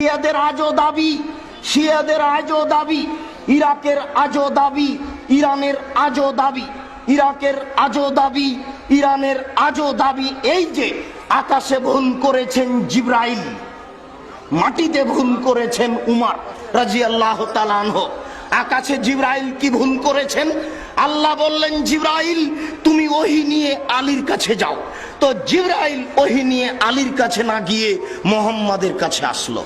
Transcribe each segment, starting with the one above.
শিয়াদের আজও দাবি, শিয়াদের আজও দাবি, ইরাকের আজও দাবি, ইরানের আজও দাবি, ইরাকের আজও দাবি, ইরানের আজও দাবি, এই যে আকাশে ভুল করেছেন জিব্রাইল, মাটিতে ভুল করেছেন উমার রাজি আল্লাহ আকাশে জিব্রাইল কি ভুল করেছেন? আল্লাহ বললেন, জিব্রাইল, তুমি ওহি নিয়ে আলীর কাছে যাও। তো জিব্রাইল ওহি নিয়ে আলীর কাছে না গিয়ে মোহাম্মদের কাছে আসলো।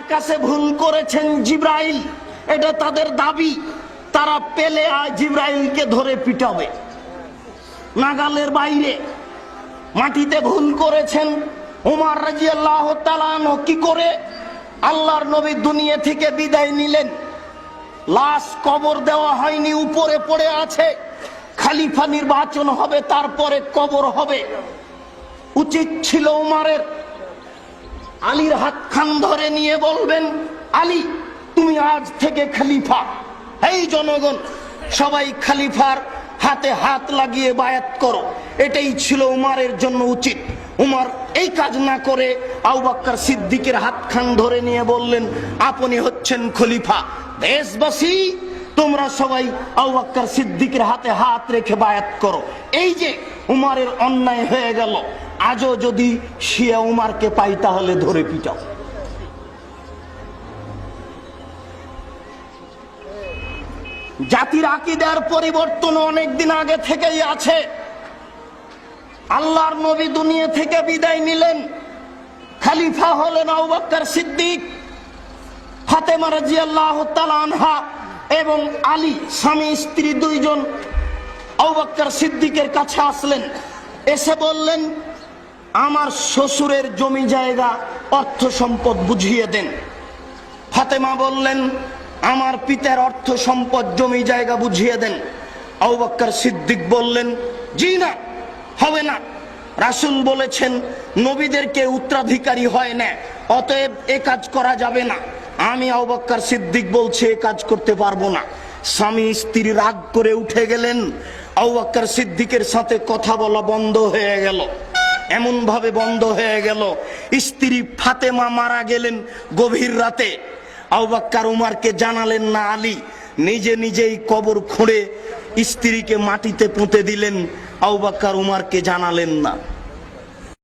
আকাশে ভুল করেছেন জিব্রাইল। এটা তাদের দাবি। তারা পেলে জিব্রাইলকে ধরে পিটাবে। নাগালের বাইরে মাটিতে ভুল করেছেন উমার রাজি আল্লাহ কি করে? আল্লাহর নবী দুনিয়া থেকে বিদায় নিলেন। লাশ কবর দেওয়া হয়নি, উপরে পড়ে আছে। খালিফা নির্বাচন হবে, তারপরে কবর হবে। উচিত ছিল উমারের আলীর হাত খান ধরে নিয়ে বলবেন, আলী, তুমি আজ থেকে খালিফা। এই জনগণ, সবাই খালিফার হাতে হাত লাগিয়ে বায়াত করো। এটাই ছিল উমারের জন্য উচিত। উমার এই কাজ না করে আউবাক্কার সিদ্দিকের হাত খান ধরে নিয়ে বললেন, আপনি হচ্ছেন খলিফা। দেশবাসী, তোমরা সবাই আউবাক্কার সিদ্দিকের হাতে হাত রেখে বায়াত করো। এই যে উমারের অন্যায় হয়ে গেল। আজও যদি শিয়া উমারকে পাই, তাহলে ধরে পিটাও। জাতির আকিদার পরিবর্তন অনেকদিন আগে থেকেই আছে। আল্লাহর নবী দুনিয়া থেকে বিদায় নিলেন। খালিফা হলেন আউবাক্কার সিদ্দিক, ফাতেমা রাজিয়াল্লাহ আনহা এবং আলী, স্বামী, স্ত্রী দুইজন আউবাক্কার সিদ্দিকের কাছে আসলেন। এসে বললেন আমার শ্বশুরের জমি জায়গা, অর্থ সম্পদ বুঝিয়ে দেন। ফাতেমা বললেন, আমার পিতার অর্থ সম্পদ, জমি জায়গা বুঝিয়ে দেন। আউবাক্কার সিদ্দিক বললেন, জি না, হবে না। রাসুল বলেছেন, নবীদেরকে উত্তরাধিকারী হয় না, অতএব এ কাজ করা যাবে না। আমি আউবাক্কার সিদ্দিক বলছে, এ কাজ করতে পারব না। স্বামী স্ত্রী রাগ করে উঠে গেলেন। আউবাক্কার সিদ্দিকের সাথে কথা বলা বন্ধ হয়ে গেল। এমন ভাবে বন্ধ হয়ে গেল। স্ত্রী ফাতেমা মারা গেলেন গভীর রাতে। আউবাক্কার উমারকে জানালেন, না আলী, নিজে নিজেই কবর খুঁড়ে স্ত্রীকে মাটিতে পুঁতে দিলেন। আউবাক্কার উমারকে জানালেন না।